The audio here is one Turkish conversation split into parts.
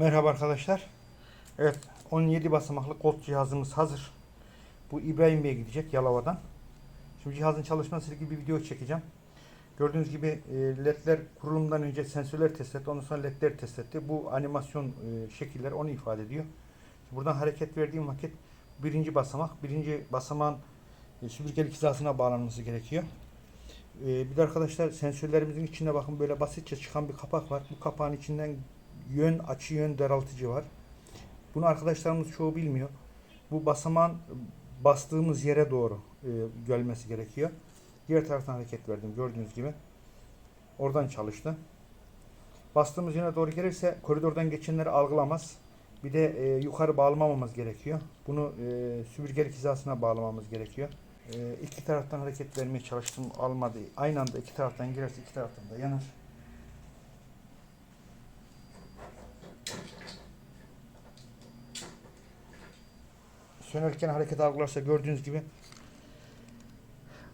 Merhaba arkadaşlar. Evet 17 basamaklı kod cihazımız hazır. Bu İbrahim Bey'e gidecek Yalova'dan. Şimdi cihazın çalışması ile ilgili bir video çekeceğim. Gördüğünüz gibi e, ledler kurulumdan önce sensörler test etti. Ondan sonra ledler test etti. Bu animasyon e, şekiller onu ifade ediyor. Buradan hareket verdiğim vakit birinci basamak. Birinci basamağın e, süpürgelik hizasına bağlanması gerekiyor. Bir de arkadaşlar sensörlerimizin içinde bakın böyle basitçe çıkan bir kapak var. Bu kapağın içinden yön açı yön daraltıcı var. Bunu arkadaşlarımız çoğu bilmiyor. Bu basamağın bastığımız yere doğru e, gelmesi gerekiyor. Diğer taraftan hareket verdim gördüğünüz gibi. Oradan çalıştı. Bastığımız yöne doğru gelirse koridordan geçenleri algılamaz. Bir de e, yukarı bağlamamamız gerekiyor. Bunu e, süpürgelik hizasına bağlamamız gerekiyor. E, iki taraftan hareket vermeye çalıştım almadı. Aynı anda iki taraftan girerse iki taraftan da yanar. Sönerken hareket algılarsa gördüğünüz gibi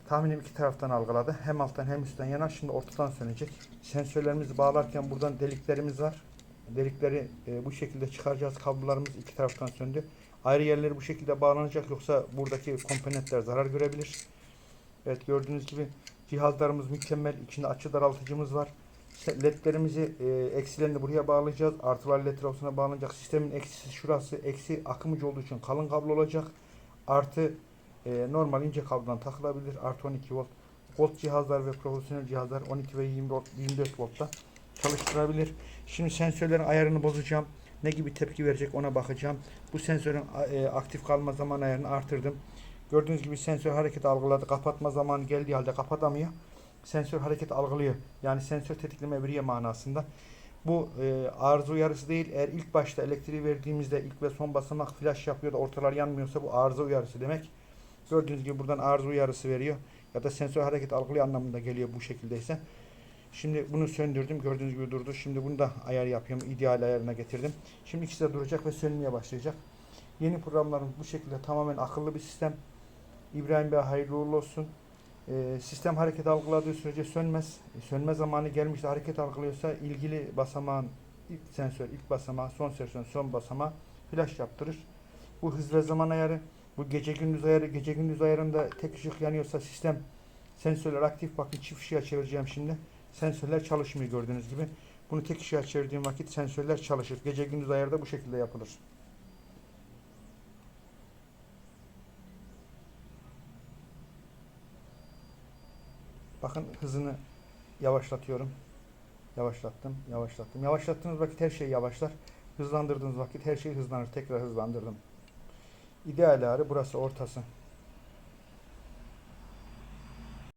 tahminim iki taraftan algıladı. Hem alttan hem üstten yanar. Şimdi ortadan sönecek. Sensörlerimizi bağlarken buradan deliklerimiz var. Delikleri e, bu şekilde çıkaracağız. Kablolarımız iki taraftan söndü. Ayrı yerleri bu şekilde bağlanacak. Yoksa buradaki komponentler zarar görebilir. Evet gördüğünüz gibi cihazlarımız mükemmel. İçinde açı daraltıcımız var. Ledlerimizi e, eksilerini buraya bağlayacağız. Artılar led trabzona bağlanacak. Sistemin eksisi şurası. Eksi akımcı olduğu için kalın kablo olacak. Artı e, normal ince kablodan takılabilir. Artı 12 volt. Gold cihazlar ve profesyonel cihazlar 12 ve 20 volt, 24 voltta çalıştırabilir. Şimdi sensörlerin ayarını bozacağım. Ne gibi tepki verecek ona bakacağım. Bu sensörün e, aktif kalma zaman ayarını artırdım. Gördüğünüz gibi sensör hareket algıladı. Kapatma zamanı geldiği halde kapatamıyor. Sensör hareket algılıyor. Yani sensör tetikleme veriyor manasında. Bu e, arıza uyarısı değil. Eğer ilk başta elektriği verdiğimizde ilk ve son basamak flash yapıyor da ortalar yanmıyorsa bu arıza uyarısı demek. Gördüğünüz gibi buradan arıza uyarısı veriyor. Ya da sensör hareket algılıyor anlamında geliyor bu şekildeyse. Şimdi bunu söndürdüm. Gördüğünüz gibi durdu. Şimdi bunu da ayar yapıyorum. İdeal ayarına getirdim. Şimdi ikisi de duracak ve sönmeye başlayacak. Yeni programlarımız bu şekilde tamamen akıllı bir sistem. İbrahim Bey hayırlı uğurlu olsun. Ee, sistem hareket algıladığı sürece sönmez. E, sönme zamanı gelmişse hareket algılıyorsa ilgili basamağın ilk sensör, ilk basamağı, son sensör, son basamağı flash yaptırır. Bu hız ve zaman ayarı, bu gece gündüz ayarı, gece gündüz ayarında tek ışık yanıyorsa sistem sensörler aktif. Bakın çift ışığa çevireceğim şimdi. Sensörler çalışmıyor gördüğünüz gibi. Bunu tek ışığa çevirdiğim vakit sensörler çalışır. Gece gündüz ayarda bu şekilde yapılır. Bakın hızını yavaşlatıyorum. Yavaşlattım, yavaşlattım. Yavaşlattığınız vakit her şey yavaşlar. Hızlandırdığınız vakit her şey hızlanır. Tekrar hızlandırdım. İdeal ağrı burası ortası.